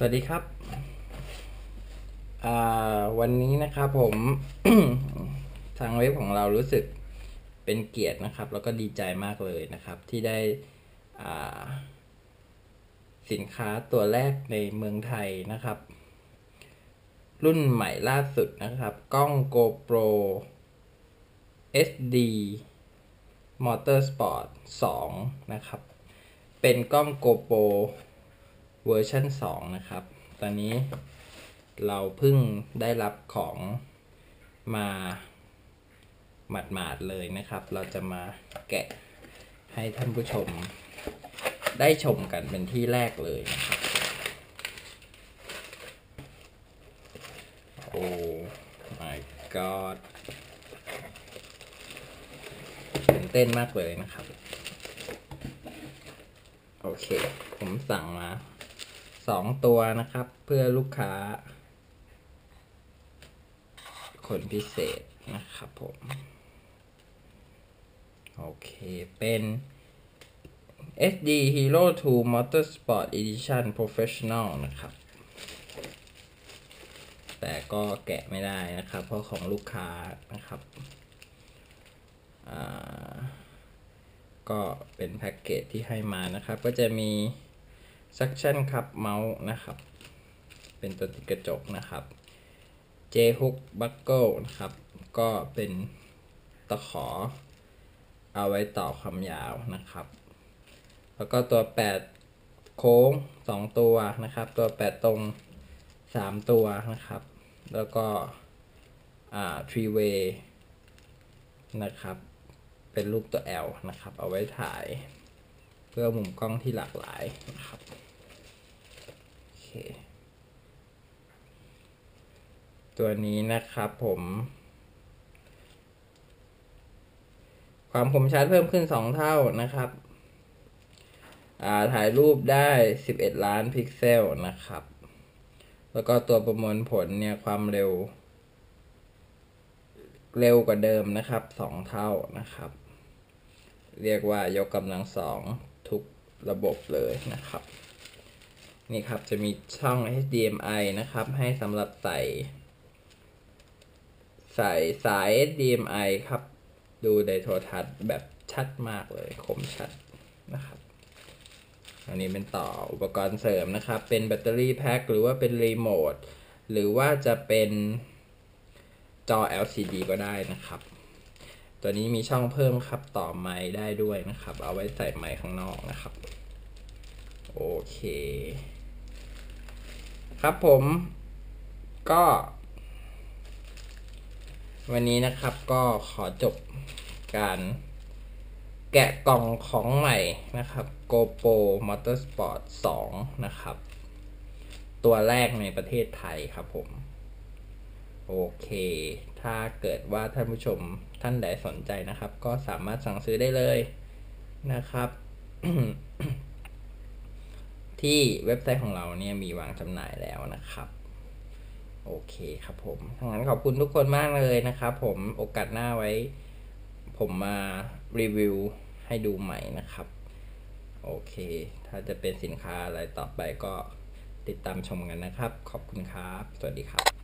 สวัสดีครับ วันนี้นะครับผม ทางเว็บของเรารู้สึกเป็นเกียรตินะครับ แล้วก็ดีใจมากเลยนะครับ ที่ได้สินค้าตัวแรกในเมืองไทยนะครับ รุ่นใหม่ล่าสุดนะครับ กล้อง GoPro SD Motorsport 2 นะครับ เป็นกล้อง GoPro เวอร์ชัน2 นะครับ ตอนนี้เราเพิ่งได้รับของมาหมาดๆเลยนะครับ เราจะมาแกะให้ท่านผู้ชมได้ชมกันเป็นที่แรกเลยนะครับโอ้ my god ตื่นเต้นมากเลยนะครับ โอเค ผมสั่งมา สองตัวนะครับ เพื่อลูกค้า คนพิเศษนะครับผม โอเคเป็น SD Hero 2 Motorsport Edition Professional นะครับ แต่ก็แกะไม่ได้นะครับ เพราะของลูกค้านะครับก็เป็นแพ็กเกจที่ให้มานะครับ ก็จะมี suction cup เมาส์นะครับ เป็นตัวติดกระจกนะครับ J hook buckle นะครับ ก็เป็นตะขอ เอาไว้ต่อความยาวนะครับ แล้วก็ตัว 8 โค้ง 2 ตัวนะครับ ตัว 8 ตรง 3 ตัวนะครับ แล้วก็อ่า three way นะครับ เป็นรูปตัว L นะครับ เอาไว้ถ่าย เพื่อมุมกล้องที่หลากหลายนะครับโอเคตัวนี้นะครับผม ความคมชัดเพิ่มขึ้น 2 เท่านะครับถ่ายรูปได้ 11 ล้านพิกเซลนะครับ แล้วก็ตัวประมวลผลเนี่ยความเร็ว เร็วกว่าเดิมนะครับ 2 เท่านะครับ เรียกว่ายกกำลังสอง ทุกระบบเลยนะครับ นี่ครับจะมีช่อง HDMI นะครับ ให้สำหรับใส่ใส่สาย HDMI ครับ ดูในโทรทัศน์แบบชัดมากเลยคมชัดนะครับอันนี้เป็นต่ออุปกรณ์เสริมนะครับ เป็นแบตเตอรี่แพ็คหรือว่าเป็นรีโมทหรือว่าจะเป็นจอ LCD ก็ได้นะครับ ตัวนี้มีช่องเพิ่มครับต่อไม้ได้ด้วยนะครับ เอาไว้ใส่ไม้ข้างนอกนะครับ โอเค ครับผมก็ วันนี้นะครับก็ขอจบการแกะกล่องของใหม่นะครับ GoPro Motorsport 2 นะครับ ตัวแรกในประเทศไทยครับผม โอเค ถ้าเกิดว่าท่านผู้ชมท่านใดสนใจนะครับ ก็สามารถสั่งซื้อได้เลยนะครับ ที่เว็บไซต์ของเราเนี่ยมีวางจำหน่ายแล้วนะครับโอเคครับผมทั้งนั้นขอบคุณทุกคนมากเลยนะครับ ผมโอกาสหน้าไว้ ผมมารีวิวให้ดูใหม่นะครับ โอเค ถ้าจะเป็นสินค้าอะไรต่อไปก็ติดตามชมกันนะครับ ขอบคุณครับ สวัสดีครับ